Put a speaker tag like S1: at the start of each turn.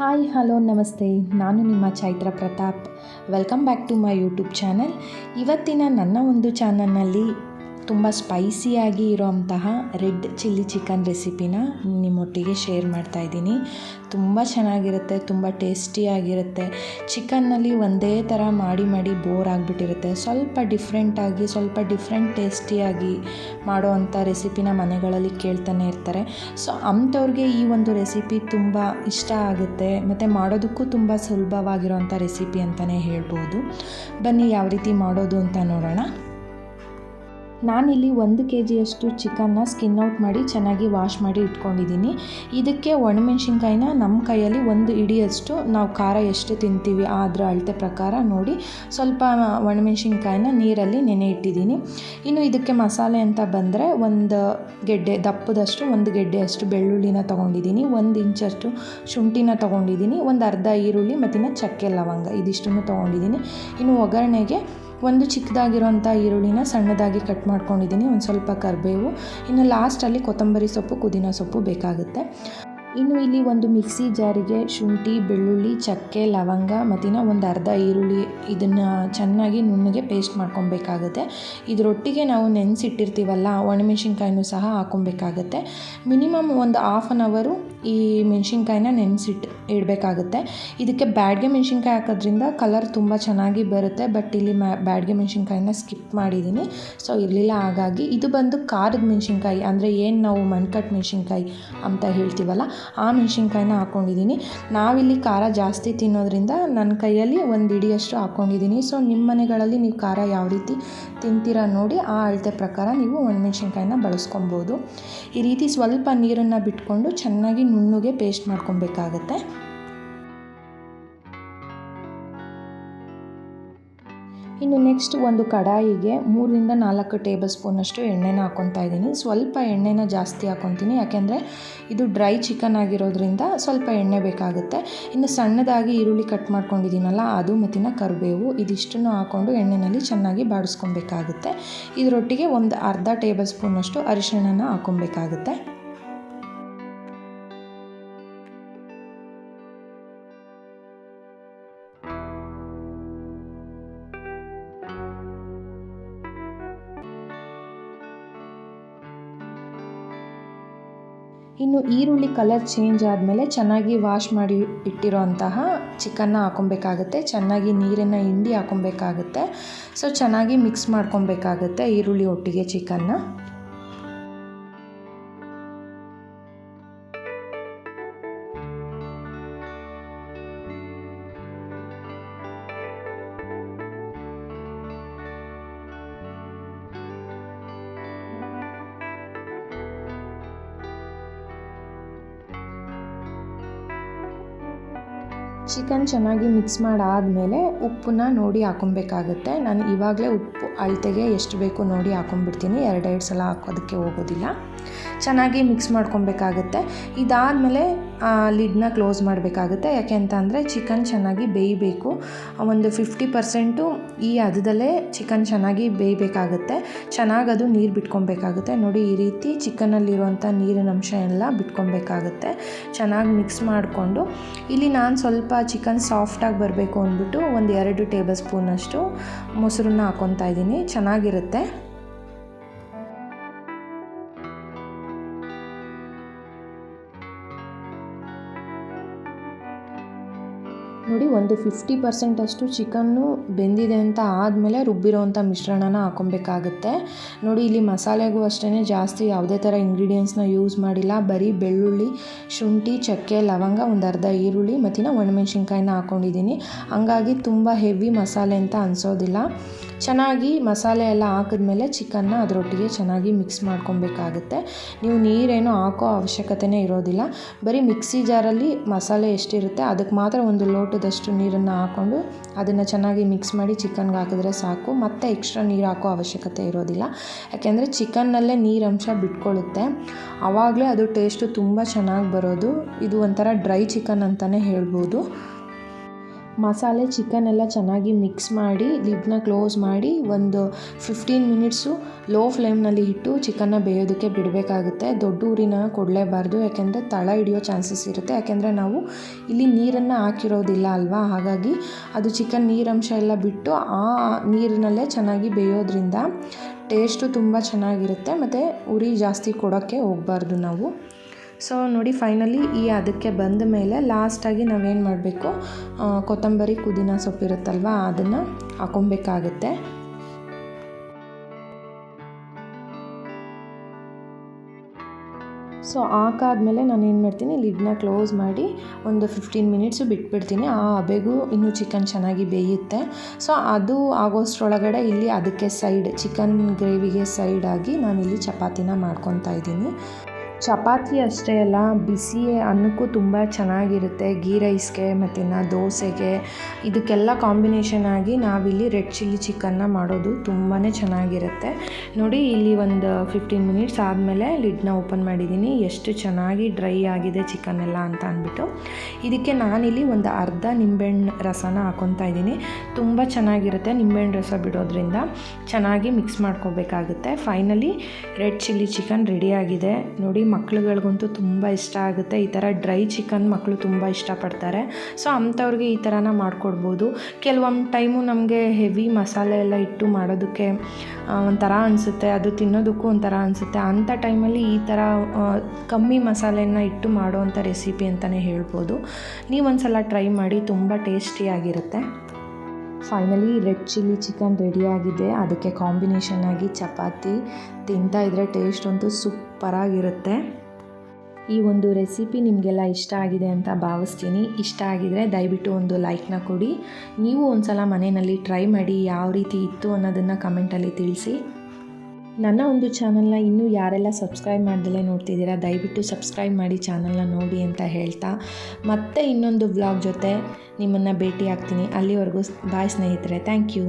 S1: Hi, hello, ನಮಸ್ತೆ. ನಾನು ನಿಮ್ಮ Chaitra Pratap. Welcome back to my YouTube channel. ಇವತ್ತಿನ ನನ್ನ ಒಂದು ಚಾನಲ್ನಲ್ಲಿ ತುಂಬ ಸ್ಪೈಸಿಯಾಗಿ ಇರೋಂತಹ ರೆಡ್ ಚಿಲ್ಲಿ ಚಿಕನ್ ರೆಸಿಪಿನ ನಿಮ್ಮೊಟ್ಟಿಗೆ ಶೇರ್ ಮಾಡ್ತಾ ಇದ್ದೀನಿ. ತುಂಬ ಚೆನ್ನಾಗಿರುತ್ತೆ, ತುಂಬ ಟೇಸ್ಟಿಯಾಗಿರುತ್ತೆ. ಚಿಕನ್ನಲ್ಲಿ ಒಂದೇ ಥರ ಮಾಡಿ ಮಾಡಿ ಬೋರ್ ಆಗಿಬಿಟ್ಟಿರುತ್ತೆ. ಸ್ವಲ್ಪ ಡಿಫ್ರೆಂಟಾಗಿ, ಸ್ವಲ್ಪ ಡಿಫ್ರೆಂಟ್ ಟೇಸ್ಟಿಯಾಗಿ ಮಾಡೋ ಅಂಥ ರೆಸಿಪಿನ ಮನೆಗಳಲ್ಲಿ ಕೇಳ್ತಾನೆ ಇರ್ತಾರೆ. ಸೊ, ಅಂಥವ್ರಿಗೆ ಈ ಒಂದು ರೆಸಿಪಿ ತುಂಬ ಇಷ್ಟ ಆಗುತ್ತೆ. ಮತ್ತು ಮಾಡೋದಕ್ಕೂ ತುಂಬ ಸುಲಭವಾಗಿರೋಂಥ ರೆಸಿಪಿ ಅಂತಲೇ ಹೇಳ್ಬೋದು. ಬನ್ನಿ, ಯಾವ ರೀತಿ ಮಾಡೋದು ಅಂತ ನೋಡೋಣ. ನಾನಿಲ್ಲಿ ಒಂದು ಕೆ ಜಿಯಷ್ಟು ಚಿಕನ್ನ ಸ್ಕಿನ್ ಔಟ್ ಮಾಡಿ ಚೆನ್ನಾಗಿ ವಾಶ್ ಮಾಡಿ ಇಟ್ಕೊಂಡಿದ್ದೀನಿ. ಇದಕ್ಕೆ ಒಣಮೆಣ್ಸಿನ್ಕಾಯಿನ ನಮ್ಮ ಕೈಯಲ್ಲಿ ಒಂದು ಇಡಿಯಷ್ಟು, ನಾವು ಖಾರ ಎಷ್ಟು ತಿಂತೀವಿ ಅದರ ಅಳತೆ ಪ್ರಕಾರ ನೋಡಿ, ಸ್ವಲ್ಪ ಒಣಮೆಣ್ಸಿನ್ಕಾಯಿನ ನೀರಲ್ಲಿ ನೆನೆ ಇಟ್ಟಿದ್ದೀನಿ. ಇನ್ನು ಇದಕ್ಕೆ ಮಸಾಲೆ ಅಂತ ಬಂದರೆ ಒಂದು ಗೆಡ್ಡೆ, ದಪ್ಪದಷ್ಟು ಒಂದು ಗೆಡ್ಡೆಯಷ್ಟು ಬೆಳ್ಳುಳ್ಳಿನ ತೊಗೊಂಡಿದ್ದೀನಿ. ಒಂದು ಇಂಚಷ್ಟು ಶುಂಠಿನ ತೊಗೊಂಡಿದ್ದೀನಿ. ಒಂದು ಅರ್ಧ ಈರುಳ್ಳಿ ಮತ್ತು ಚಕ್ಕೆ ಲವಂಗ, ಇದಿಷ್ಟನ್ನು ತೊಗೊಂಡಿದ್ದೀನಿ. ಇನ್ನು ಒಗ್ಗರಣೆಗೆ ಒಂದು ಚಿಕ್ಕದಾಗಿರೋಂಥ ಈರುಳ್ಳಿನ ಸಣ್ಣದಾಗಿ ಕಟ್ ಮಾಡ್ಕೊಂಡಿದ್ದೀನಿ, ಒಂದು ಸ್ವಲ್ಪ ಕರಿಬೇವು. ಇನ್ನು ಲಾಸ್ಟಲ್ಲಿ ಕೊತ್ತಂಬರಿ ಸೊಪ್ಪು, ಪುದೀನ ಸೊಪ್ಪು ಬೇಕಾಗುತ್ತೆ. ಇನ್ನು ಇಲ್ಲಿ ಒಂದು ಮಿಕ್ಸಿ ಜಾರಿಗೆ ಶುಂಠಿ, ಬೆಳ್ಳುಳ್ಳಿ, ಚಕ್ಕೆ, ಲವಂಗ ಮತ್ತಿನ ಒಂದು ಅರ್ಧ ಈರುಳ್ಳಿ ಇದನ್ನು ಚೆನ್ನಾಗಿ ನುಣ್ಣಗೆ ಪೇಸ್ಟ್ ಮಾಡ್ಕೊಬೇಕಾಗುತ್ತೆ. ಇದರೊಟ್ಟಿಗೆ ನಾವು ನೆನೆಸಿಟ್ಟಿರ್ತೀವಲ್ಲ ಒಣಮೆಣ್ಸಿನ್ಕಾಯಿನೂ ಸಹ ಹಾಕೊಬೇಕಾಗತ್ತೆ. ಮಿನಿಮಮ್ ಒಂದು ಹಾಫ್ ಆನ್ ಅವರು ಈ ಮೆಣಸಿನ್ಕಾಯಿನ ನೆನೆಸಿಟ್ಟು ಇಡಬೇಕಾಗುತ್ತೆ. ಇದಕ್ಕೆ ಬ್ಯಾಡ್ಗೆ ಮೆಣಸಿನ್ಕಾಯಿ ಹಾಕೋದ್ರಿಂದ ಕಲರ್ ತುಂಬ ಚೆನ್ನಾಗಿ ಬರುತ್ತೆ ಬಟ್ ಇಲ್ಲಿ ಮ್ಯಾ ಬ್ಯಾಡ್ಗೆ ಮೆಣಸಿನ್ಕಾಯಿನ ಸ್ಕಿಪ್ ಮಾಡಿದ್ದೀನಿ ಸೊ ಇರಲಿಲ್ಲ, ಹಾಗಾಗಿ ಇದು ಬಂದು ಖಾರದ ಮೆಣಸಿನ್ಕಾಯಿ, ಅಂದರೆ ಏನು ನಾವು ಮಣ್ಕಟ್ ಮೆಣಸಿನ್ಕಾಯಿ ಅಂತ ಹೇಳ್ತೀವಲ್ಲ, ಆ ಮೆಣಸಿನ್ಕಾಯಿನ ಹಾಕ್ಕೊಂಡಿದ್ದೀನಿ ನಾವಿಲ್ಲಿ ಖಾರ ಜಾಸ್ತಿ ತಿನ್ನೋದ್ರಿಂದ ನನ್ನ ಕೈಯಲ್ಲಿ ಒಂದು ಇಡಿಯಷ್ಟು ಹಾಕ್ಕೊಂಡಿದ್ದೀನಿ ಸೊ ನಿಮ್ಮ ಮನೆಗಳಲ್ಲಿ ನೀವು ಖಾರ ಯಾವ ರೀತಿ ತಿಂತೀರ ನೋಡಿ, ಆ ಅಳತೆ ಪ್ರಕಾರ ನೀವು ಒಣಮೆಣ್ಸಿನ್ಕಾಯಿನ ಬಳಸ್ಕೊಬೋದು. ಈ ರೀತಿ ಸ್ವಲ್ಪ ನೀರನ್ನು ಬಿಟ್ಕೊಂಡು ಚೆನ್ನಾಗಿ ನುಣ್ಣಗೆ ಪೇಸ್ಟ್ ಮಾಡ್ಕೊಬೇಕಾಗತ್ತೆ. ಇನ್ನು ನೆಕ್ಸ್ಟ್ ಒಂದು ಕಡಾಯಿಗೆ ಮೂರರಿಂದ ನಾಲ್ಕು ಟೇಬಲ್ ಸ್ಪೂನಷ್ಟು ಎಣ್ಣೆನ ಹಾಕ್ಕೊತಾ ಇದ್ದೀನಿ. ಸ್ವಲ್ಪ ಎಣ್ಣೆನ ಜಾಸ್ತಿ ಹಾಕ್ಕೊತೀನಿ ಯಾಕೆಂದರೆ ಇದು ಡ್ರೈ ಚಿಕನ್ ಆಗಿರೋದ್ರಿಂದ ಸ್ವಲ್ಪ ಎಣ್ಣೆ ಬೇಕಾಗುತ್ತೆ. ಇನ್ನು ಸಣ್ಣದಾಗಿ ಈರುಳ್ಳಿ ಕಟ್ ಮಾಡ್ಕೊಂಡಿದ್ದೀನಲ್ಲ, ಅದು ಮತ್ತಿನ ಕರಿಬೇವು ಇದಿಷ್ಟನ್ನು ಹಾಕ್ಕೊಂಡು ಎಣ್ಣೆಯಲ್ಲಿ ಚೆನ್ನಾಗಿ ಬಾಡಿಸ್ಕೊಬೇಕಾಗುತ್ತೆ ಇದರೊಟ್ಟಿಗೆ ಒಂದು ಅರ್ಧ ಟೇಬಲ್ ಸ್ಪೂನಷ್ಟು ಅರಿಶಿಣನ ಹಾಕ್ಕೊಬೇಕಾಗುತ್ತೆ ಇನ್ನು ಈರುಳ್ಳಿ ಕಲರ್ ಚೇಂಜ್ ಆದಮೇಲೆ ಚೆನ್ನಾಗಿ ವಾಶ್ ಮಾಡಿ ಇಟ್ಟಿರೋ ಅಂತಹ ಚಿಕನ್ನ ಹಾಕೊಬೇಕಾಗುತ್ತೆ. ಚೆನ್ನಾಗಿ ನೀರನ್ನು ಹಿಂಡಿ ಹಾಕೊಬೇಕಾಗುತ್ತೆ. ಸೊ ಚೆನ್ನಾಗಿ ಮಿಕ್ಸ್ ಮಾಡ್ಕೊಬೇಕಾಗುತ್ತೆ ಈರುಳ್ಳಿ ಒಟ್ಟಿಗೆ ಚಿಕನ್ನ. ಚಿಕನ್ ಚೆನ್ನಾಗಿ ಮಿಕ್ಸ್ ಮಾಡಾದಮೇಲೆ ಉಪ್ಪನ್ನ ನೋಡಿ ಹಾಕೊಬೇಕಾಗುತ್ತೆ ನಾನು ಇವಾಗಲೇ ಉಪ್ಪು ಅಳತೆಗೆ ಎಷ್ಟು ಬೇಕು ನೋಡಿ ಹಾಕೊಂಡ್ಬಿಡ್ತೀನಿ ಎರಡೆರಡು ಸಲ ಹಾಕೋದಕ್ಕೆ ಹೋಗೋದಿಲ್ಲ. ಚೆನ್ನಾಗಿ ಮಿಕ್ಸ್ ಮಾಡ್ಕೊಬೇಕಾಗುತ್ತೆ ಇದಾದಮೇಲೆ ಲಿಡ್ನ ಕ್ಲೋಸ್ ಮಾಡಬೇಕಾಗುತ್ತೆ. ಯಾಕೆ ಅಂತ ಅಂದರೆ ಚಿಕನ್ ಚೆನ್ನಾಗಿ ಬೇಯಬೇಕು. ಒಂದು ಫಿಫ್ಟಿ ಪರ್ಸೆಂಟು ಈ ಹದದಲ್ಲೇ ಚಿಕನ್ ಚೆನ್ನಾಗಿ ಬೇಯಬೇಕಾಗುತ್ತೆ. ಚೆನ್ನಾಗಿ ಅದು ನೀರು ಬಿಟ್ಕೊಬೇಕಾಗುತ್ತೆ ನೋಡಿ, ಈ ರೀತಿ ಚಿಕನಲ್ಲಿರುವಂಥ ನೀರಿನ ಅಂಶ ಎಲ್ಲ ಬಿಟ್ಕೊಬೇಕಾಗುತ್ತೆ ಚೆನ್ನಾಗಿ ಮಿಕ್ಸ್ ಮಾಡಿಕೊಂಡು. ಇಲ್ಲಿ ನಾನು ಸ್ವಲ್ಪ ಚಿಕನ್ ಸಾಫ್ಟಾಗಿ ಬರಬೇಕು ಅಂದ್ಬಿಟ್ಟು ಒಂದು ಎರಡು ಟೇಬಲ್ ಸ್ಪೂನಷ್ಟು ಮೊಸರನ್ನ ಹಾಕ್ಕೊತಾ ಇದ್ದೀನಿ. ಚೆನ್ನಾಗಿರುತ್ತೆ. ನೋಡಿ, ಒಂದು ಫಿಫ್ಟಿ ಪರ್ಸೆಂಟಷ್ಟು ಚಿಕನ್ನು ಬೆಂದಿದೆ ಅಂತ ಆದಮೇಲೆ ರುಬ್ಬಿರೋವಂಥ ಮಿಶ್ರಣನ ಹಾಕೊಬೇಕಾಗುತ್ತೆ ನೋಡಿ, ಇಲ್ಲಿ ಮಸಾಲೆಗೂ ಅಷ್ಟೇ ಜಾಸ್ತಿ ಯಾವುದೇ ಥರ ಇಂಗ್ರೀಡಿಯೆಂಟ್ಸ್ನ ಯೂಸ್ ಮಾಡಿಲ್ಲ. ಬರೀ ಬೆಳ್ಳುಳ್ಳಿ, ಶುಂಠಿ, ಚಕ್ಕೆ, ಲವಂಗ, ಒಂದು ಅರ್ಧ ಈರುಳ್ಳಿ ಮತ್ತಿನ ಒಣಮೆಣ್ಸಿನ್ಕಾಯಿನ ಹಾಕ್ಕೊಂಡಿದ್ದೀನಿ ಹಂಗಾಗಿ ತುಂಬ ಹೆವಿ ಮಸಾಲೆ ಅಂತ ಅನಿಸೋದಿಲ್ಲ. ಚೆನ್ನಾಗಿ ಮಸಾಲೆ ಎಲ್ಲ ಹಾಕಿದ್ಮೇಲೆ ಚಿಕನ್ನ ಅದರೊಟ್ಟಿಗೆ ಚೆನ್ನಾಗಿ ಮಿಕ್ಸ್ ಮಾಡ್ಕೊಬೇಕಾಗುತ್ತೆ. ನೀವು ನೀರೇನು ಹಾಕೋ ಅವಶ್ಯಕತೆನೇ ಇರೋದಿಲ್ಲ. ಬರೀ ಮಿಕ್ಸಿ ಜಾರಲ್ಲಿ ಮಸಾಲೆ ಎಷ್ಟಿರುತ್ತೆ, ಅದಕ್ಕೆ ಮಾತ್ರ ಒಂದು ಲೋಟದಷ್ಟು ನೀರನ್ನು ಹಾಕ್ಕೊಂಡು ಅದನ್ನು ಚೆನ್ನಾಗಿ ಮಿಕ್ಸ್ ಮಾಡಿ ಚಿಕನ್ಗೆ ಹಾಕಿದ್ರೆ ಸಾಕು. ಮತ್ತೆ ಎಕ್ಸ್ಟ್ರಾ ನೀರು ಹಾಕೋ ಅವಶ್ಯಕತೆ ಇರೋದಿಲ್ಲ. ಯಾಕೆಂದರೆ ಚಿಕನ್ನಲ್ಲೇ ನೀರಂಶ ಬಿಟ್ಕೊಳ್ಳುತ್ತೆ. ಆವಾಗಲೇ ಅದು ಟೇಸ್ಟು ತುಂಬ ಚೆನ್ನಾಗಿ ಬರೋದು. ಇದು ಒಂಥರ ಡ್ರೈ ಚಿಕನ್ ಅಂತಲೇ ಹೇಳ್ಬೋದು. ಮಸಾಲೆ ಚಿಕನ್ ಎಲ್ಲ ಚೆನ್ನಾಗಿ ಮಿಕ್ಸ್ ಮಾಡಿ ಲಿಡ್ನ ಕ್ಲೋಸ್ ಮಾಡಿ ಒಂದು ಫಿಫ್ಟೀನ್ ಮಿನಿಟ್ಸು ಲೋ ಫ್ಲೇಮ್ನಲ್ಲಿ ಇಟ್ಟು ಚಿಕನ್ನ ಬೇಯೋದಕ್ಕೆ ಬಿಡಬೇಕಾಗುತ್ತೆ. ದೊಡ್ಡ ಊರಿನ ಕೊಡಲೇಬಾರ್ದು, ಯಾಕೆಂದರೆ ತಳ ಹಿಡಿಯೋ ಚಾನ್ಸಸ್ ಇರುತ್ತೆ. ಯಾಕೆಂದರೆ ನಾವು ಇಲ್ಲಿ ನೀರನ್ನು ಹಾಕಿರೋದಿಲ್ಲ ಅಲ್ವಾ? ಹಾಗಾಗಿ ಅದು ಚಿಕನ್ ನೀರಂಶ ಎಲ್ಲ ಬಿಟ್ಟು ಆ ನೀರಿನಲ್ಲೇ ಚೆನ್ನಾಗಿ ಬೇಯೋದ್ರಿಂದ ಟೇಸ್ಟು ತುಂಬ ಚೆನ್ನಾಗಿರುತ್ತೆ. ಮತ್ತು ಉರಿ ಜಾಸ್ತಿ ಕೊಡೋಕ್ಕೆ ಹೋಗಬಾರ್ದು ನಾವು. ಸೊ ನೋಡಿ ಫೈನಲಿ ಈ ಅದಕ್ಕೆ ಬಂದ ಮೇಲೆ ಲಾಸ್ಟಾಗಿ ನಾವೇನು ಮಾಡಬೇಕು? ಕೊತ್ತಂಬರಿ, ಪುದೀನ ಸೊಪ್ಪಿರುತ್ತಲ್ವ ಅದನ್ನು ಹಾಕೊಬೇಕಾಗುತ್ತೆ. ಸೊ ಹಾಕಾದ್ಮೇಲೆ ನಾನು ಏನು ಮಾಡ್ತೀನಿ ಲಿಡ್ನ ಕ್ಲೋಸ್ ಮಾಡಿ ಒಂದು ಫಿಫ್ಟೀನ್ ಮಿನಿಟ್ಸು ಬಿಟ್ಬಿಡ್ತೀನಿ. ಆ ಅಬೆಗೂ ಇನ್ನೂ ಚಿಕನ್ ಚೆನ್ನಾಗಿ ಬೇಯುತ್ತೆ. ಸೊ ಅದು ಆಗೋಷ್ಟರೊಳಗಡೆ ಇಲ್ಲಿ ಅದಕ್ಕೆ ಸೈಡ್ ಚಿಕನ್ ಗ್ರೇವಿಗೆ ಸೈಡಾಗಿ ನಾನಿಲ್ಲಿ ಚಪಾತಿನ ಮಾಡ್ಕೊತಾ ಇದ್ದೀನಿ. ಚಪಾತಿ ಅಷ್ಟೇ ಅಲ್ಲ ಬಿಸಿ ಅನ್ನಕ್ಕೂ ತುಂಬ ಚೆನ್ನಾಗಿರುತ್ತೆ. ಗೀ ರೈಸ್ಗೆ ಮತ್ತು ನಾ ದೋಸೆಗೆ. ಇದಕ್ಕೆಲ್ಲ ಕಾಂಬಿನೇಷನ್ ಆಗಿ ನಾವಿಲ್ಲಿ ರೆಡ್ ಚಿಲ್ಲಿ ಚಿಕನ್ನ ಮಾಡೋದು ತುಂಬಾ ಚೆನ್ನಾಗಿರುತ್ತೆ. ನೋಡಿ, ಇಲ್ಲಿ ಒಂದು ಫಿಫ್ಟೀನ್ ಮಿನಿಟ್ಸ್ ಆದಮೇಲೆ ಲಿಡ್ನ ಓಪನ್ ಮಾಡಿದ್ದೀನಿ. ಎಷ್ಟು ಚೆನ್ನಾಗಿ ಡ್ರೈ ಆಗಿದೆ ಚಿಕನ್ ಎಲ್ಲ ಅಂತ ಅಂದ್ಬಿಟ್ಟು. ಇದಕ್ಕೆ ನಾನಿಲ್ಲಿ ಒಂದು ಅರ್ಧ ನಿಂಬೆಹಣ್ಣು ರಸನ ಹಾಕೊತಾ ಇದ್ದೀನಿ. ತುಂಬ ಚೆನ್ನಾಗಿರುತ್ತೆ ನಿಂಬೆಹಣ್ಣು ರಸ ಬಿಡೋದ್ರಿಂದ. ಚೆನ್ನಾಗಿ ಮಿಕ್ಸ್ ಮಾಡ್ಕೋಬೇಕಾಗುತ್ತೆ. ಫೈನಲಿ ರೆಡ್ ಚಿಲ್ಲಿ ಚಿಕನ್ ರೆಡಿಯಾಗಿದೆ ನೋಡಿ ಮಕ್ಳುಗಳಿಗಂತೂ ತುಂಬ ಇಷ್ಟ ಆಗುತ್ತೆ. ಈ ಥರ ಡ್ರೈ ಚಿಕನ್ ಮಕ್ಕಳು ತುಂಬ ಇಷ್ಟಪಡ್ತಾರೆ. ಸೊ ಅಂಥವ್ರಿಗೆ ಈ ಥರನ ಮಾಡಿಕೊಡ್ಬೋದು. ಕೆಲವೊಂದು ಟೈಮು ನಮಗೆ ಹೆವಿ ಮಸಾಲೆ ಎಲ್ಲ ಇಟ್ಟು ಮಾಡೋದಕ್ಕೆ ಒಂಥರ ಅನಿಸುತ್ತೆ. ಅದು ತಿನ್ನೋದಕ್ಕೂ ಒಂಥರ ಅನಿಸುತ್ತೆ. ಅಂಥ ಟೈಮಲ್ಲಿ ಈ ಥರ ಕಮ್ಮಿ ಮಸಾಲೆನ ಇಟ್ಟು ಮಾಡೋವಂಥ ರೆಸಿಪಿ ಅಂತಲೇ ಹೇಳ್ಬೋದು. ನೀವೊಂದು ಸಲ ಟ್ರೈ ಮಾಡಿ, ತುಂಬ ಟೇಸ್ಟಿಯಾಗಿರುತ್ತೆ. ಫೈನಲಿ ರೆಡ್ ಚಿಲ್ಲಿ ಚಿಕನ್ ರೆಡಿಯಾಗಿದೆ ಅದಕ್ಕೆ ಕಾಂಬಿನೇಷನ್ ಆಗಿ ಚಪಾತಿ. ತಿಂತಾ ಇದ್ರೆ ಟೇಸ್ಟ್ ಅಂತೂ ಸೂಪರಾಗಿರುತ್ತೆ ಈ ಒಂದು ರೆಸಿಪಿ ನಿಮಗೆಲ್ಲ ಇಷ್ಟ ಆಗಿದೆ ಅಂತ ಭಾವಿಸ್ತೀನಿ. ಇಷ್ಟ ಆಗಿದ್ರೆ ದಯವಿಟ್ಟು ಒಂದು ಲೈಕ್ನ ಕೊಡಿ. ನೀವು ಒಂದು ಸಲ ಮನೆಯಲ್ಲಿ ಟ್ರೈ ಮಾಡಿ ಯಾವ ರೀತಿ ಇತ್ತು ಅನ್ನೋದನ್ನು ಕಮೆಂಟಲ್ಲಿ ತಿಳಿಸಿ. ನನ್ನ ಒಂದು ಚಾನಲ್ನ ಇನ್ನೂ ಯಾರೆಲ್ಲ ಸಬ್ಸ್ಕ್ರೈಬ್ ಮಾಡ್ದಲೇ ನೋಡ್ತಿದ್ದೀರಾ, ದಯವಿಟ್ಟು ಸಬ್ಸ್ಕ್ರೈಬ್ ಮಾಡಿ ಚಾನಲ್ನ ನೋಡಿ ಅಂತ ಹೇಳ್ತಾ ಮತ್ತೆ ಇನ್ನೊಂದು ವ್ಲಾಗ್ ಜೊತೆ ನಿಮ್ಮನ್ನು ಭೇಟಿ ಆಗ್ತೀನಿ ಅಲ್ಲಿವರೆಗೂ ಬಾಯ್ ಸ್ನೇಹಿತರೆ ಥ್ಯಾಂಕ್ ಯು